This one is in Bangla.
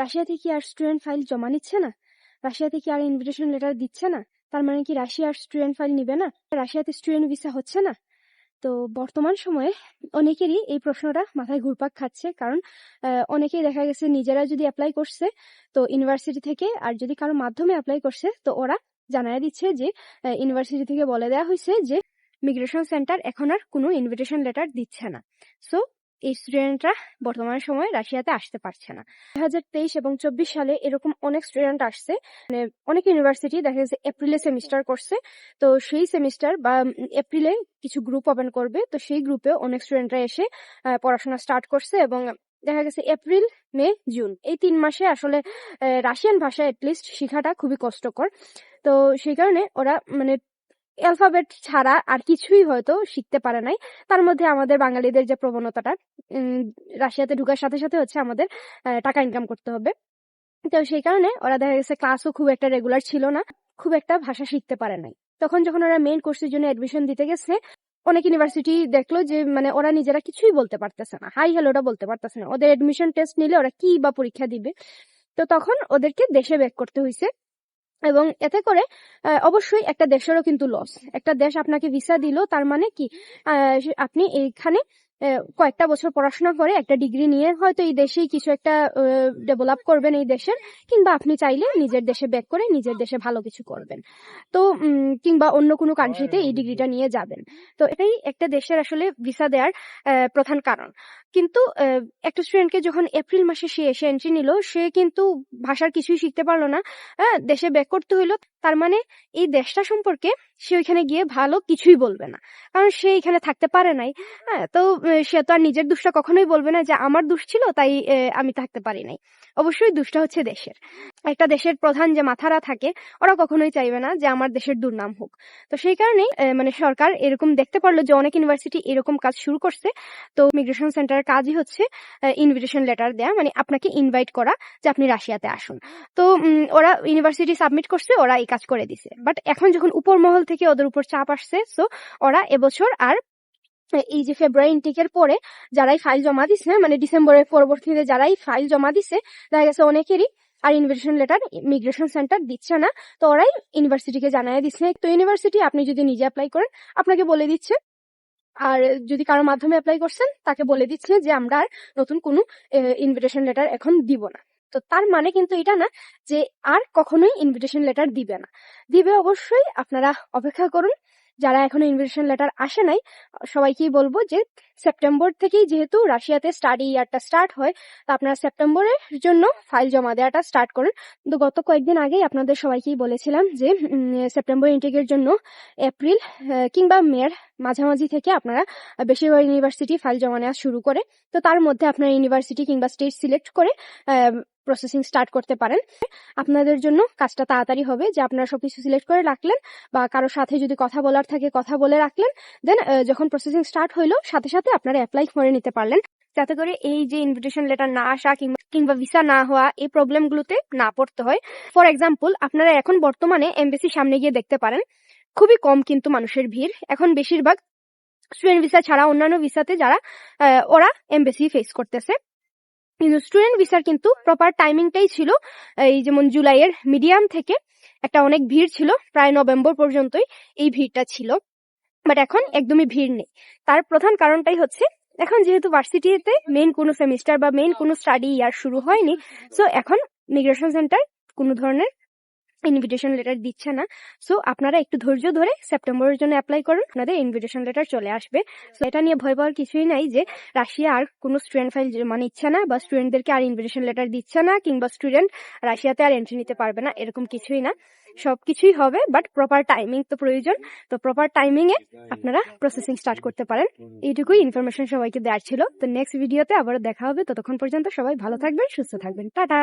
রাশিয়া কি আর স্টুডেন্ট ফাইল জমা নিচ্ছে না? রাশিয়া থেকে আর ইনভিটেশন লেটার দিচ্ছে না? তার মানে কি রাশিয়ার স্টুডেন্ট ফাইল নিবে না? রাশিয়াতে স্টুডেন্ট ভিসা হচ্ছে না? তো বর্তমান সময়ে অনেকেরই এই প্রশ্নটা মাথায় ঘুরপাক খাচ্ছে। কারণ অনেকেই দেখা গেছে নিজেরা যদি অ্যাপ্লাই করছে, তো ইউনিভার্সিটি থেকে আর যদি কারও মাধ্যমে অ্যাপ্লাই করছে, তো ওরা জানায় দিচ্ছে যে ইউনিভার্সিটি থেকে বলে দেওয়া হয়েছে যে মিগ্রেশন সেন্টার এখন আর কোনো ইনভিটেশন লেটার দিচ্ছে না। সো এই স্টুডেন্টরা বর্তমান সময়ে রাশিয়াতে আসতে পারছে না। দুই হাজার তেইশ এবং চব্বিশ সালে এরকম অনেক স্টুডেন্ট আসছে। মানে অনেক ইউনিভার্সিটি দেখা গেছে এপ্রিলে সেমিস্টার করছে। তো সেই সেমিস্টার বা এপ্রিলে কিছু গ্রুপ ওপেন করবে। তো সেই গ্রুপে অনেক স্টুডেন্টরা এসে পড়াশোনা স্টার্ট করছে এবং দেখা গেছে এপ্রিল মে জুন এই তিন মাসে আসলে রাশিয়ান ভাষা এটলিস্ট শেখাটা খুবই কষ্টকর। তো সেই কারণে ওরা মানে অ্যালফাবেট ছাড়া আর কিছুই হয়তো শিখতে পারে নাই। তার মধ্যে আমাদের বাঙালিদের যে প্রবণতাটা রাশিয়াতে ঢুকার সাথে সাথে হচ্ছে আমাদের টাকা ইনকাম করতে হবে। তো সেই কারণে ওরা দেখা গেছে ক্লাসও খুব একটা রেগুলার ছিল না, খুব একটা ভাষা শিখতে পারে নাই। তখন যখন ওরা মেইন কোর্সের জন্য এডমিশন দিতে গেছে, অনেক ইউনিভার্সিটি দেখল যে মানে ওরা নিজেরা কিছুই বলতে পারতেছে না। হাই হ্যালোটা বলতে পারতেছে না। ওদের এডমিশন টেস্ট নিলে ওরা কি বা পরীক্ষা দিবে? তো তখন ওদেরকে দেশে ব্যাক করতে হয়েছে এবং এতে করে অবশ্যই একটা দেশেরও কিন্তু লস একটা দেশ আপনাকে ভিসা দিল, তার মানে কি? আপনি এইখানে কয়েকটা বছর পড়াশোনা করে একটা ডিগ্রি নিয়ে হয়তো এই দেশেই কিছু একটা ডেভেলপ করবেন এই দেশের, কিংবা আপনি চাইলে নিজের দেশে ব্যাক করে নিজের দেশে ভালো কিছু করবেন। তো কিংবা অন্য কোনো কান্ট্রিতে এই ডিগ্রিটা নিয়ে যাবেন। তো এটাই একটা দেশের আসলে ভিসা দেওয়ার প্রধান কারণ। কিন্তু একটা স্টুডেন্টকে যখন এপ্রিল মাসে সে এসে এন্ট্রি নিল, সে কিন্তু ভাষার কিছুই শিখতে পারল না। দেশে ব্যাক করতে হইল, তার মানে এই দেশটা সম্পর্কে সে ওইখানে গিয়ে ভালো কিছুই বলবে না। কারণ সে এখানে থাকতে পারে নাই। হ্যাঁ তো সে তো আর নিজের দুষ্টা কখনোই বলবে না যে আমার দোষ ছিল, তাই আমি থাকতে পারি নাই। অবশ্যই দুষ্টা হচ্ছে দেশের। একটা দেশের প্রধান যে মাথারা থাকে, ওরা কখনোই চাইবে না যে আমার দেশের দুর্নাম হোক। তো সেই কারণেই মানে সরকার এরকম দেখতে পারল যে অনেক ইউনিভার্সিটি এরকম কাজ শুরু করছে। তো মিগ্রেশন সেন্টারের কাজই হচ্ছে ইনভিটেশন লেটার দেয়া মানে আপনাকে ইনভাইট করা যে আপনি রাশিয়াতে আসুন। তো ওরা ইউনিভার্সিটি সাবমিট করছে, ওরা এই কাজ করে দিছে। বাট এখন যখন উপর মহল থেকে ওদের উপর চাপ আসছে সো ওরা এবছর আর এই যে ফেব্রুয়ারি ইনটেকের পরে যারাই ফাইল জমা দিছে মানে ডিসেম্বরের পরবর্তীতে যারাই ফাইল জমা দিছে, দেখা গেছে অনেকেরই আর ইনভিটেশন লেটার মিগ্রেশন সেন্টার দিচ্ছে না, তো ওরাই ইউনিভার্সিটিকে জানাই দিচ্ছে তো ইউনিভার্সিটি আপনি যদি নিজে অ্যাপ্লাই করেন, আপনাকে বলে দিচ্ছে। আর যদি কারও মাধ্যমে অ্যাপ্লাই করছেন, তাকে বলে দিচ্ছে যে, আমরা আর নতুন কোনো ইনভিটেশন লেটার এখন দিব না। তো তার মানে কিন্তু এটা না যে, আর কখনোই ইনভিটেশন লেটার দিবে না। দিবে অবশ্যই, আপনারা অপেক্ষা করুন। যারা এখনও ইনভিটেশন লেটার আসে নাই, সবাইকেই বলব যে সেপ্টেম্বর থেকেই যেহেতু রাশিয়াতে স্টাডি ইয়ারটা স্টার্ট হয়, তো আপনারা সেপ্টেম্বরের জন্য ফাইল জমা দেওয়াটা স্টার্ট করুন। তো গত কয়েকদিন আগেই আপনাদের সবাইকেই বলেছিলাম যে সেপ্টেম্বর ইনটেকের জন্য এপ্রিল কিংবা মের মাঝামাঝি থেকে আপনারা বেশিরভাগ ইউনিভার্সিটি ফাইল জমা নেওয়া শুরু করে। তো তার মধ্যে আপনার ইউনিভার্সিটি কিংবা স্টেট সিলেক্ট করে প্রসেসিং স্টার্ট করতে পারেন। আপনাদের জন্য কাজটা তাড়াতাড়ি হবে যে আপনারা সবকিছু সিলেক্ট করে রাখলেন বা কারোর সাথে যদি কথা বলার থাকে কথা বলে রাখলেন দেন যখন প্রসেসিং স্টার্ট হইল, সাথে সাথে আপনারা অ্যাপ্লাই করে নিতে পারলেন। যাতে করে এই যে ইনভিটেশন লেটার না আসা কিংবা ভিসা না হওয়া, এই প্রবলেমগুলোতে না পড়তে হয়। ফর এক্সাম্পল আপনারা এখন বর্তমানে এমবেসি সামনে গিয়ে দেখতে পারেন, খুবই কম কিন্তু মানুষের ভিড়। এখন বেশিরভাগ স্টুডেন্ট ভিসা ছাড়া অন্যান্য ভিসাতে যারা ওরা এমবেসি ফেস করতেছে। কিন্তু স্টুডেন্ট ভিসার কিন্তু প্রপার টাইমিংটাই ছিল। এই যেমন জুলাইয়ের মিডিয়াম থেকে একটা অনেক ভিড় ছিল, প্রায় নভেম্বর পর্যন্তই এই ভিড়টা ছিল। বাট এখন একদমই ভিড় নেই। তার প্রধান কারণটাই হচ্ছে, এখন যেহেতু ভার্সিটিতে মেইন কোনো সেমিস্টার বা মেইন কোনো স্টাডি ইয়ার শুরু হয়নি সো এখন মিগ্রেশন সেন্টার কোনো ধরনের ইনভিটেশন লেটার দিচ্ছে না। সো আপনারা একটু ধৈর্য ধরে সেপ্টেম্বরের জন্য অ্যাপ্লাই করুন। আপনাদের ইনভিটেশন লেটার চলে আসবে। সো এটা নিয়ে ভয় পাওয়ার কিছুই নাই যে রাশিয়া আর কোনো স্টুডেন্ট ফাইল জমা নিচ্ছে না বা স্টুডেন্টদেরকে আর ইনভিটেশন লেটার দিচ্ছে না কিংবা স্টুডেন্ট রাশিয়াতে আর এন্ট্রি নিতে পারবে না, এরকম কিছুই না। সবকিছুই হবে বাট প্রপার টাইমিং তো প্রয়োজন। তো প্রপার টাইমিং এ আপনারা প্রসেসিং স্টার্ট করতে পারেন। এইটুকুই ইনফরমেশন সবাইকে দেওয়ার ছিল। তো নেক্সট ভিডিওতে আবারও দেখা হবে। ততক্ষণ পর্যন্ত সবাই ভালো থাকবেন, সুস্থ থাকবেন। টাটা!